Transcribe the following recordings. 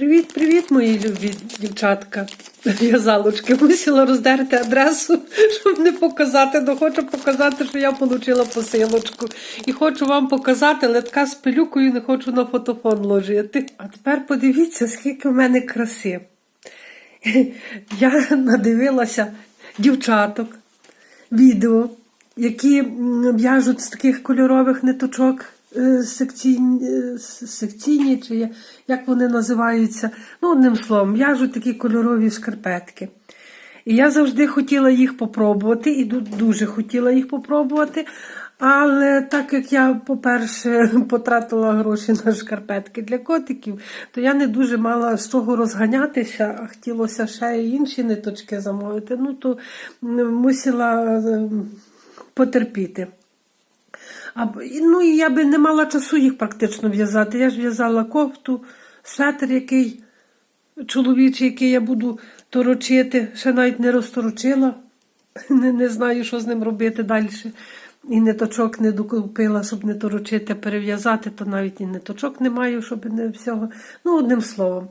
Привіт-привіт, мої любі дівчатка. В'язалочки. Мусила роздерти адресу, щоб не показати, але хочу показати, що я отримала посилочку. І хочу вам показати, але така з пилюкою не хочу на фотофон ложити. А тепер подивіться, скільки в мене краси. Я надивилася дівчаток, відео, які в'яжуть з таких кольорових ниточок секційні, е, секційні чи як вони називаються. Ну, одним словом, в'яжуть такі кольорові шкарпетки. І я завжди хотіла їх попробувати, і дуже хотіла їх попробувати. Але так як я, по-перше, потратила гроші на шкарпетки для котиків, то я не дуже мала з чого розганятися, а хотілося ще інші ниточки замовити. Ну, то мусила е, потерпіти. Ну і я би не мала часу їх практично в'язати. Я ж в'язала кофту, светр, який чоловічий, який я буду торочити, ще навіть не розторочила. Не, не знаю, що з ним робити далі. І ниточок не докупила, щоб не торочити, перев'язати, то навіть і ниточок не маю, щоб не всього. Ну, одним словом.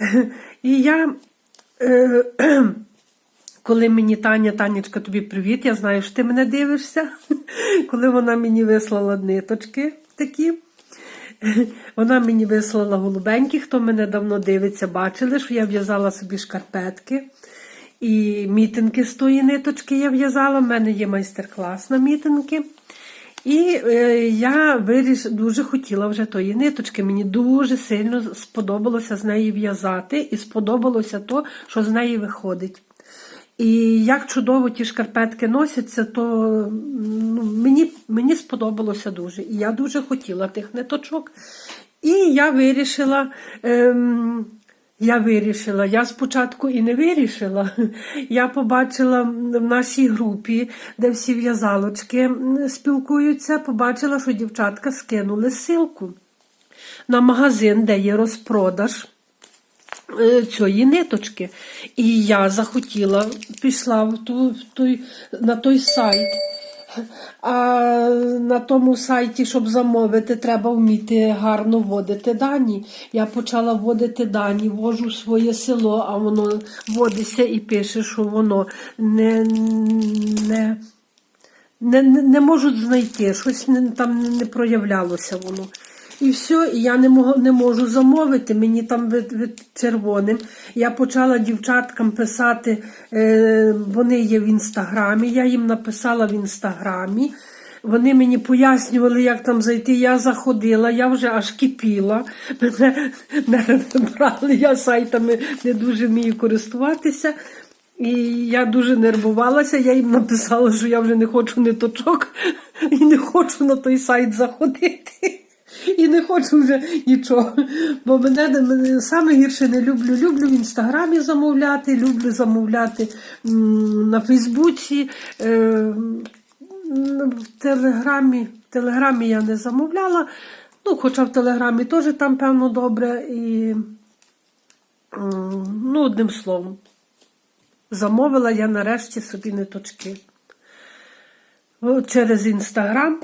І я. Коли мені Таня, Танечка, тобі привіт, я знаю, що ти мене дивишся. Коли вона мені вислала ниточки такі, вона мені вислала голубенькі, хто мене давно дивиться, бачили, що я в'язала собі шкарпетки. І мітинки з тої ниточки я в'язала. У мене є майстер-клас на мітинки. І е, я виріш, дуже хотіла вже тої ниточки. Мені дуже сильно сподобалося з неї в'язати, і сподобалося то, що з неї виходить. І як чудово ті шкарпетки носяться, то ну, мені, мені сподобалося дуже. І я дуже хотіла тих ниточок. І я вирішила. Ем, я вирішила. Я спочатку і не вирішила. Я побачила в нашій групі, де всі в'язалочки спілкуються, побачила, що дівчатка скинули ссылку на магазин, де є розпродаж цієї ниточки. І я захотіла, пішла в ту, в той, на той сайт. А на тому сайті, щоб замовити, треба вміти гарно вводити дані. Я почала вводити дані, ввожу своє село, а воно вводиться і пише, що воно не, не, не, не можуть знайти, щось не, там не проявлялося воно. І все, і я не можу, не можу замовити, мені там від, від червоним. Я почала дівчаткам писати, е, вони є в інстаграмі, я їм написала в інстаграмі. Вони мені пояснювали, як там зайти. Я заходила, я вже аж кипіла. Мене не брали, я сайтами не дуже вмію користуватися. І я дуже нервувалася, я їм написала, що я вже не хочу ниточок і не хочу на той сайт заходити. І не хочу вже нічого. Бо мене, саме гірше не люблю. Люблю в інстаграмі замовляти, люблю замовляти на Фейсбуці. Е, в Телеграмі, в Телеграмі я не замовляла. Ну, хоча в Телеграмі теж там, певно, добре. І, ну, одним словом, замовила я нарешті собі ниточки. Через інстаграм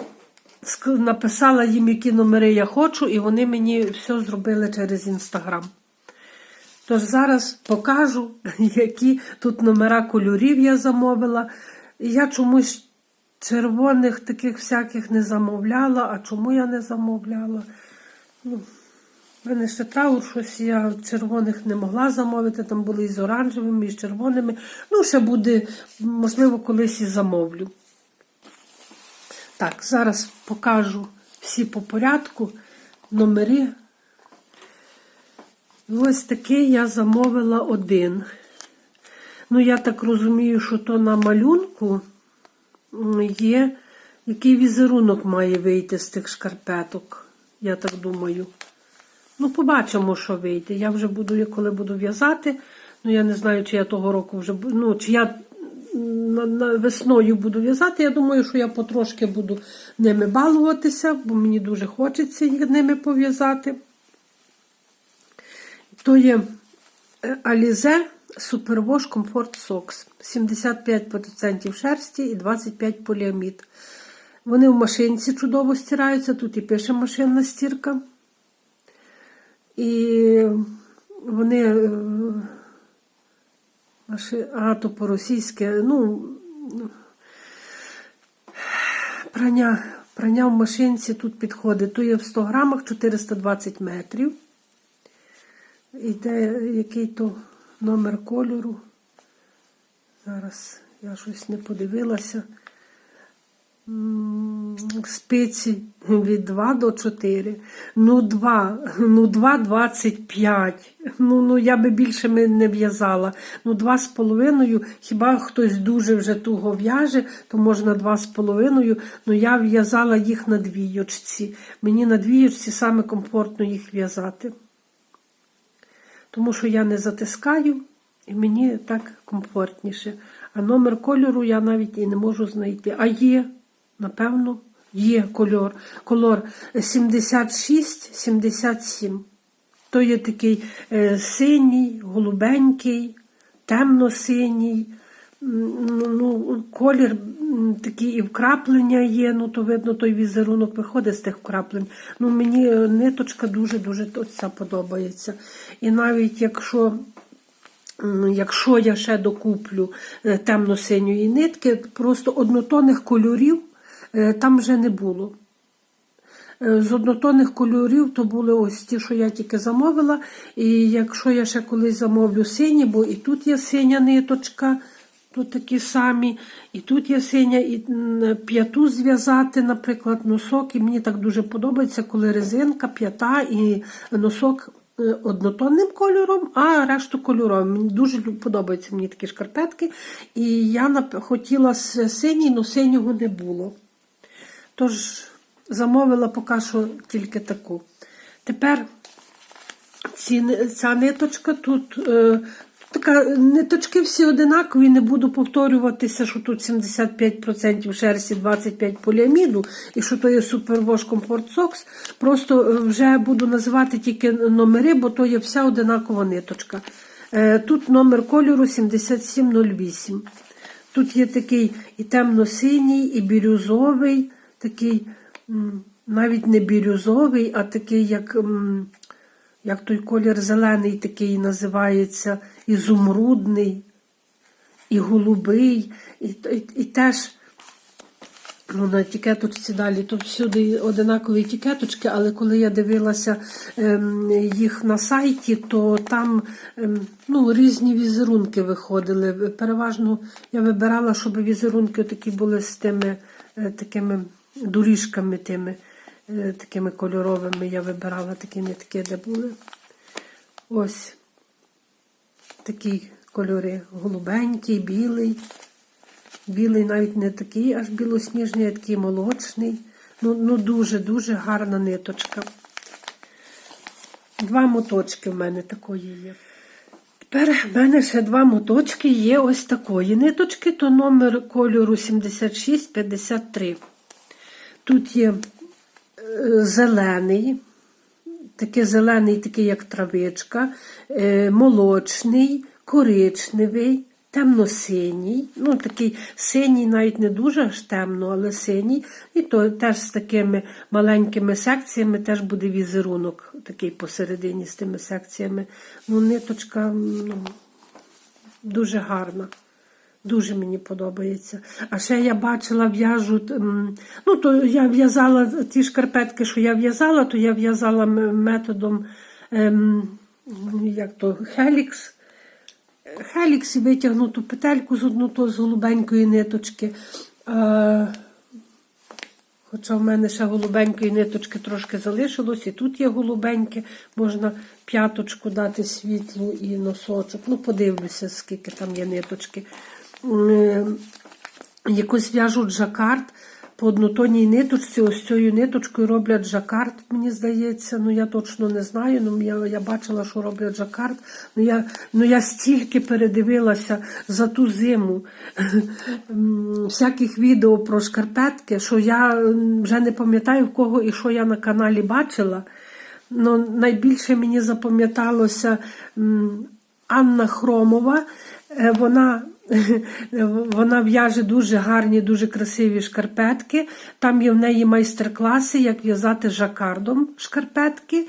написала їм, які номери я хочу, і вони мені все зробили через інстаграм. Тож зараз покажу, які тут номера кольорів я замовила. Я чомусь червоних таких всяких не замовляла. А чому я не замовляла? Ну, в мене ще траур щось, я червоних не могла замовити, там були і з оранжевими, і з червоними. Ну, ще буде, можливо, колись і замовлю. Так, зараз покажу всі по порядку номери. Ось такий я замовила один. Ну, я так розумію, що то на малюнку є, який візерунок має вийти з тих шкарпеток. Я так думаю. Ну, побачимо, що вийде. Я вже буду, коли буду в'язати. Ну, я не знаю, чи я того року вже ну, чи я весною буду в'язати. Я думаю, що я потрошки буду ними балуватися, бо мені дуже хочеться їх ними пов'язати. То є е, Alize Superwash Comfort Socks. 75% шерсті і 25 поліамід. Вони в машинці чудово стираються. Тут і пише машинна стірка. І вони. А, то по-російськи, ну, ну, прання, прання в машинці тут підходить. То є в 100 грамах 420 метрів. Іде який то номер кольору. Зараз я щось не подивилася. Спиці від 2 до 4. Ну, 2, ну 2, 25. Ну, ну я би більше не в'язала. Ну, 2 з половиною. Хіба хтось дуже вже туго в'яже, то можна 2 з половиною. Ну, я в'язала їх на двійочці. Мені на двійочці саме комфортно їх в'язати. Тому що я не затискаю, і мені так комфортніше. А номер кольору я навіть і не можу знайти. А є, напевно, є кольор. Колор 76-77. То є такий е, синій, голубенький, темно-синій. Ну, ну, колір такий і вкраплення є, ну то видно, той візерунок виходить з тих вкраплень. Ну, мені е, ниточка дуже-дуже подобається. І навіть якщо Якщо я ще докуплю е, темно-синьої нитки, просто однотонних кольорів там вже не було. Е, З однотонних кольорів то були ось ті, що я тільки замовила. І якщо я ще колись замовлю сині, бо і тут є синя ниточка, тут такі самі, і тут є синя, і п'яту зв'язати, наприклад, носок. І мені так дуже подобається, коли резинка, п'ята і носок е, однотонним кольором, а решту кольоровим. Мені дуже подобаються мені такі шкарпетки. І я хотіла синій, але синього не було. Тож замовила поки що тільки таку. Тепер ці, ця ниточка тут. Е, Така ниточки всі одинакові, не буду повторюватися, що тут 75% шерсті, 25% поліаміду, і що то є Superwash Comfort Socks. Просто е, вже буду називати тільки номери, бо то є вся одинакова ниточка. Е, Тут номер кольору 7708. Тут є такий і темно-синій, і бірюзовий, такий навіть не бірюзовий, а такий, як, як той колір зелений, такий називається, ізумрудний, і голубий, і, і, і теж. Ну, на етикеточці далі, то всюди одинакові етикеточки, але коли я дивилася ем, їх на сайті, то там ем, ну, різні візерунки виходили. Переважно я вибирала, щоб візерунки такі були з тими е, такими доріжками, тими, е, такими кольоровими. Я вибирала такі нитки, де були. Ось такі кольори: голубенький, білий. Білий навіть не такий аж білосніжний, а такий молочний. Ну, ну дуже-дуже гарна ниточка. Два моточки в мене такої є. Тепер в мене ще два моточки є ось такої ниточки, то номер кольору 7653. Тут є е, зелений, такий зелений, такий як травичка, е, молочний, коричневий, темно-синій. Ну, такий синій, навіть не дуже аж темно, але синій. І то теж з такими маленькими секціями теж буде візерунок, такий посередині з тими секціями. Ну, ниточка ну, дуже гарна. Дуже мені подобається. А ще я бачила, в'яжуть. Ну, то я в'язала ті шкарпетки, що я в'язала, то я в'язала методом ем, як то, Хелікс. Хелікс і витягнуту петельку з одну з голубенької ниточки. А, Хоча в мене ще голубенької ниточки трошки залишилось, і тут є голубеньке, можна п'яточку дати світлу і носочок. Ну, подивлюся, скільки там є ниточки. М, Якось в'яжуть жакард по однотонній ниточці, ось цією ниточкою роблять жакард, мені здається. Ну я точно не знаю. Ну я, я бачила, що роблять жакард. Ну я, ну я стільки передивилася за ту зиму всяких відео про шкарпетки, що я вже не пам'ятаю в кого і що я на каналі бачила. Ну, найбільше мені запам'яталося Анна Хромова. Е, Вона, вона в'яже дуже гарні, дуже красиві шкарпетки. Там є в неї майстер-класи, як в'язати жакардом шкарпетки.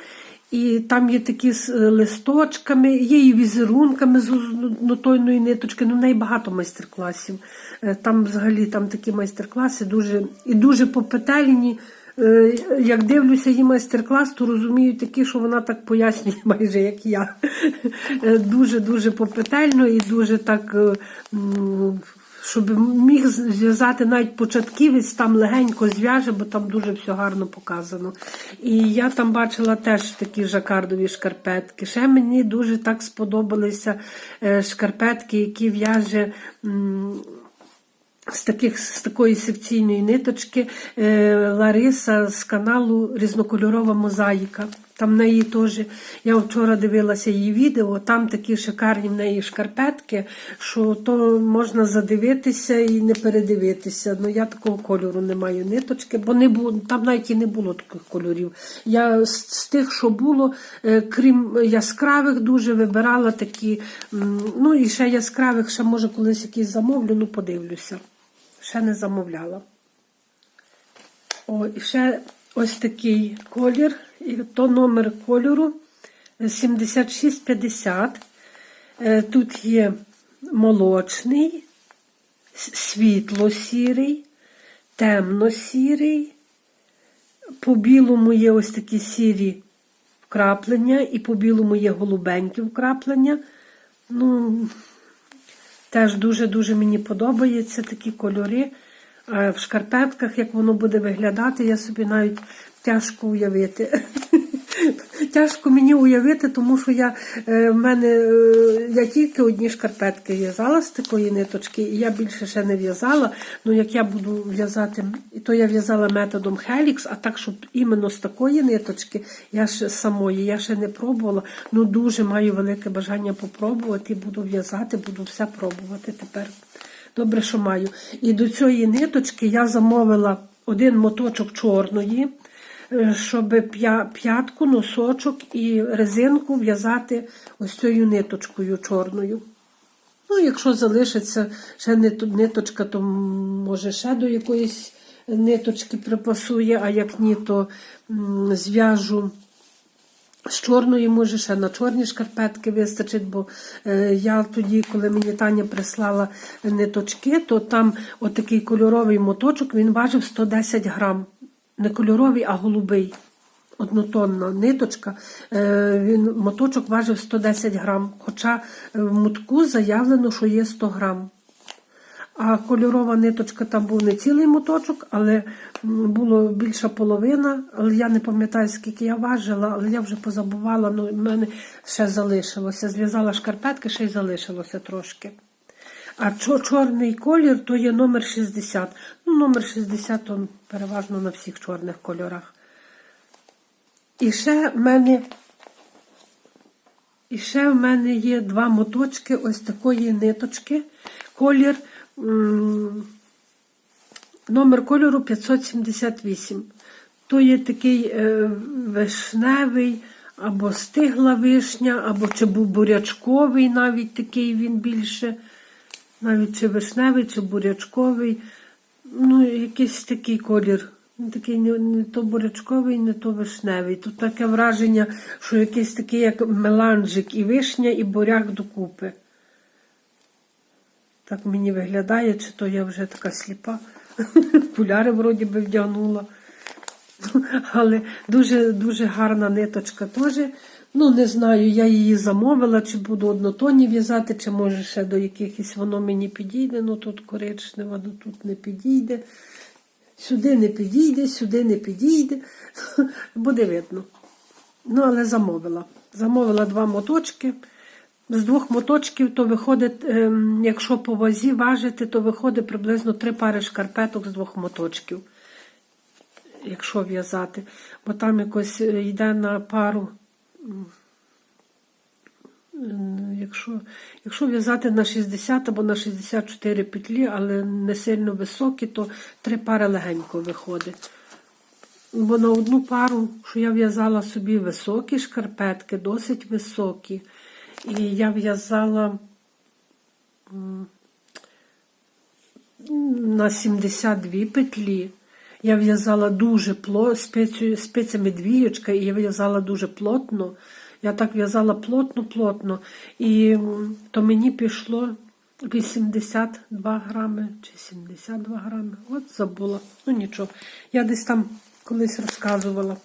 І там є такі з е, листочками, є і візерунками з однотойної ниточки. Ну, в неї багато майстер-класів. Е, Там взагалі там такі майстер-класи дуже і дуже попетельні. Е, Як дивлюся її майстер-клас, то розумію такі, що вона так пояснює, майже як я. Дуже-дуже попетельно і дуже так, е, щоб міг зв'язати навіть початківець, там легенько зв'яже, бо там дуже все гарно показано. І я там бачила теж такі жакардові шкарпетки. Ще мені дуже так сподобалися е, шкарпетки, які в'яже. З, таких, з такої секційної ниточки е, Лариса з каналу Різнокольорова мозаїка. Там в неї теж, я вчора дивилася її відео, там такі шикарні в неї шкарпетки, що то можна задивитися і не передивитися. Ну я такого кольору не маю ниточки, бо не було, там навіть і не було таких кольорів. Я з, з тих, що було, е, крім яскравих, дуже вибирала такі. Ну і ще яскравих, ще може колись якісь замовлю, ну подивлюся. Ще не замовляла. О, і ще ось такий колір. І то номер кольору 7650. Е, Тут є молочний, світло-сірий, темно-сірий. По білому є ось такі сірі вкраплення, і по білому є голубенькі вкраплення. Ну, Теж дуже-дуже мені подобаються такі кольори. А в шкарпетках, як воно буде виглядати, я собі навіть тяжко уявити. Тяжко мені уявити, тому що я, е, в мене, е, я тільки одні шкарпетки в'язала з такої ниточки, і я більше ще не в'язала. Ну, як я буду в'язати, то я в'язала методом Helix, а так, щоб іменно з такої ниточки, я ж самої, я ще не пробувала. Ну, дуже маю велике бажання попробувати, буду в'язати, буду все пробувати тепер. Добре, що маю. І до цієї ниточки я замовила один моточок чорної, щоб п'ятку, носочок і резинку в'язати ось цією ниточкою чорною. Ну, якщо залишиться ще ниточка, то може ще до якоїсь ниточки припасує, а як ні, то зв'яжу з чорної, може, ще на чорні шкарпетки вистачить, бо е, я тоді, коли мені Таня прислала ниточки, то там отакий кольоровий моточок, він важив 110 грам. Не кольоровий, а голубий. Однотонна ниточка, Е, він, моточок важив 110 грам, хоча в мотку заявлено, що є 100 грам. А кольорова ниточка там був не цілий моточок, але було більша половина. Але я не пам'ятаю, скільки я важила, але я вже позабувала, ну в мене ще залишилося. Зв'язала шкарпетки, ще й залишилося трошки. А чорний колір то є номер 60. Ну, номер 60 он переважно на всіх чорних кольорах. І ще в мене і ще в мене є два моточки ось такої ниточки. Колір, номер кольору 578. То є такий е, вишневий, або стигла вишня, або чи був бурячковий, навіть такий він більше. Навіть чи вишневий, чи бурячковий. Ну, якийсь такий колір. Такий не, не то бурячковий, не то вишневий. Тут таке враження, що якийсь такий, як меланжик, і вишня, і буряк докупи. Так мені виглядає, чи то я вже така сліпа. Окуляри вроді би вдягнула. Але дуже дуже гарна ниточка теж. Ну, не знаю, я її замовила, чи буду однотонні в'язати, чи може ще до якихось воно мені підійде. Ну тут коричнево, ну тут не підійде. Сюди не підійде, сюди не підійде. Буде видно. Ну, але замовила. Замовила два моточки. З двох моточків то виходить, ем, якщо по вазі важити, то виходить приблизно три пари шкарпеток з двох моточків. Якщо в'язати. Бо там якось е, йде на пару. М, Якщо, якщо в'язати на 60 або на 64 петлі, але не сильно високі, то три пари легенько виходить. Бо на одну пару, що я в'язала собі високі шкарпетки, досить високі. І я в'язала на 72 петлі. Я в'язала дуже плотно, спецями двієчка, і я в'язала дуже плотно. Я так в'язала плотно-плотно. І то мені пішло 82 грами чи 72 грами. От забула. Ну нічого. Я десь там колись розказувала.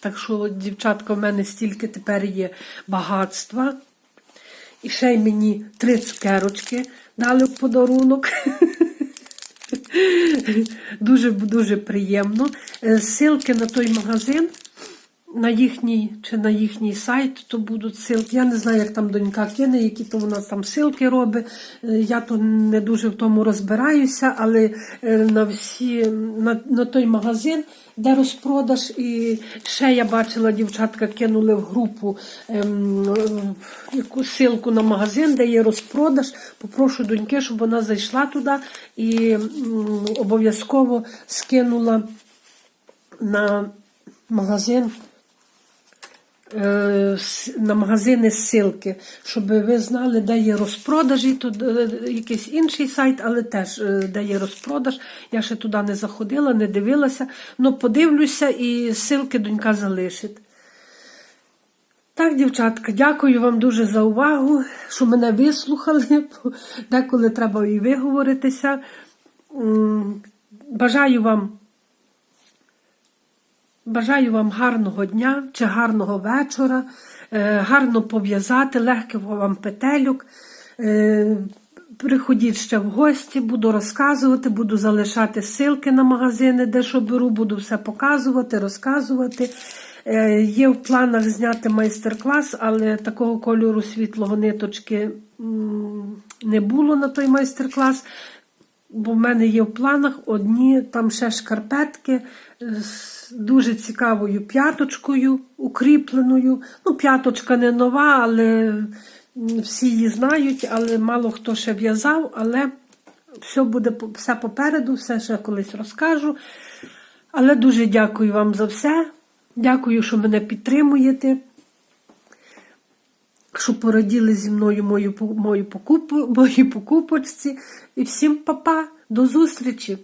Так що, от, дівчатка, в мене стільки тепер є багатства. І ще й мені три цукерочки дали в подарунок. Дуже дуже приємно. Е, Ссылки на той магазин, на їхній чи на їхній сайт, то будуть ссылки. Я не знаю, як там донька кине, які то вона там ссылки робить. Е, Я то не дуже в тому розбираюся, але е, на всі на, на той магазин, де розпродаж, і ще я бачила, дівчатка кинули в групу ем, е, яку ссылку на магазин, де є розпродаж. Попрошу доньки, щоб вона зайшла туди і м, обов'язково скинула на магазин. е, с- На магазини ссылки, щоб ви знали, де є розпродажі, тут е, якийсь інший сайт, але теж е, де є розпродаж. Я ще туди не заходила, не дивилася, але подивлюся і ссылки донька залишить. Так, дівчатка, дякую вам дуже за увагу, що мене вислухали. Деколи треба і виговоритися. Бажаю вам Бажаю вам гарного дня чи гарного вечора, е, гарно пов'язати, легких вам петельок. Е, Приходіть ще в гості, буду розказувати, буду залишати ссылки на магазини, де що беру, буду все показувати, розказувати. Е, Є в планах зняти майстер-клас, але такого кольору світлого ниточки не було на той майстер-клас. Бо в мене є в планах одні там ще шкарпетки з дуже цікавою п'яточкою укріпленою. Ну, п'яточка не нова, але всі її знають, але мало хто ще в'язав, але все буде все попереду, все ще колись розкажу. Але дуже дякую вам за все. Дякую, що мене підтримуєте що пораділи зі мною мою, мою, покупу, мої покупочці. І всім па-па, до зустрічі!